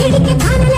கிடைக்க